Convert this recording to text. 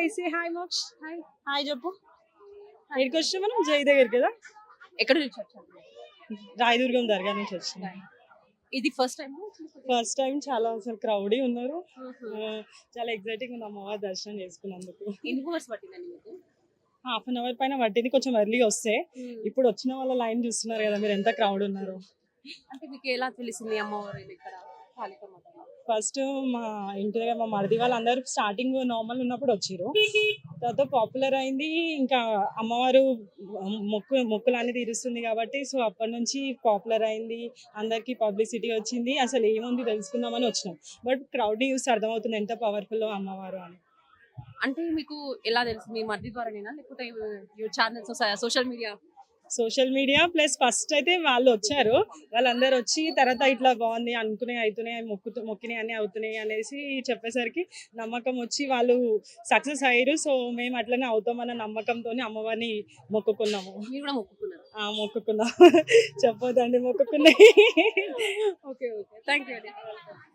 Hi say hi Moksh hi hi చెప్పు వచ్చినా మనం? జై దగ్గరికి కదా? ఎక్కడ నుంచి రాయదుర్గం దర్గా నుంచి వచ్చినాం. ఇది ఫస్ట్ టైం ఫస్ట్ టైం చాలా అసలు క్రౌడీ ఉన్నారు. ఆ, చాలా ఎగ్జైటింగ్ ఉంది. అమ్మవారి దర్శనం చేసుకున్నందుకు. ఎన్ని అవర్స్ పట్టిందండి మీకు? హాఫ్ అన్ అవర్ పైన పట్టింది. కొంచెం ఎర్లీ వస్తే. ఇప్పుడు వచ్చిన వాళ్ళ లైన్ చూస్తున్నారు కదా మీరు ఎంత క్రౌడ్ ఉన్నారు? అంటే మీకు ఎలా తెలిసింది అమ్మవారు ఇక్కడ? ఫస్ట్ మా ఇంటి దగ్గర మా మరిది వాళ్ళందరూ స్టార్టింగ్ నార్మల్ ఉన్నప్పుడు వచ్చిర్రు. తర్వాత పాపులర్ అయింది. ఇంకా అమ్మవారు మొక్కు మొక్కులన్నీ తీరుస్తుంది కాబట్టి సో అప్పటి నుంచి పాపులర్ అయింది. అందరికీ పబ్లిసిటీ వచ్చింది. అసలు ఏముంది తెలుసుకుందామని వచ్చినాం. బట్ క్రౌడ్ చూస్తే అర్థమవుతుంది ఎంత పవర్ఫుల్ అమ్మవారు అని. అంటే మీకు ఎలా తెలుసు? మీ మధ్య ద్వారానేనా? లేకపోతే channels social media social media plus first అయితే వాళ్ళు వచ్చారు. వాళ్ళందరూ వచ్చి తర్వాత ఇట్లా బాగుంది అనుకునే అవుతున్నాయి మొక్కుతూ మొక్కినాయి అన్ని అవుతున్నాయి అనేసి చెప్పేసరికి నమ్మకం వచ్చి వాళ్ళు సక్సెస్ అయ్యారు. సో మేము అట్లనే అవుతామన్న నమ్మకంతో అమ్మవారిని మొక్కుకున్నాము. మొక్కుకున్నాం. చెప్పొద్దండి మొక్కుకున్నాయి. Okay okay. Thank you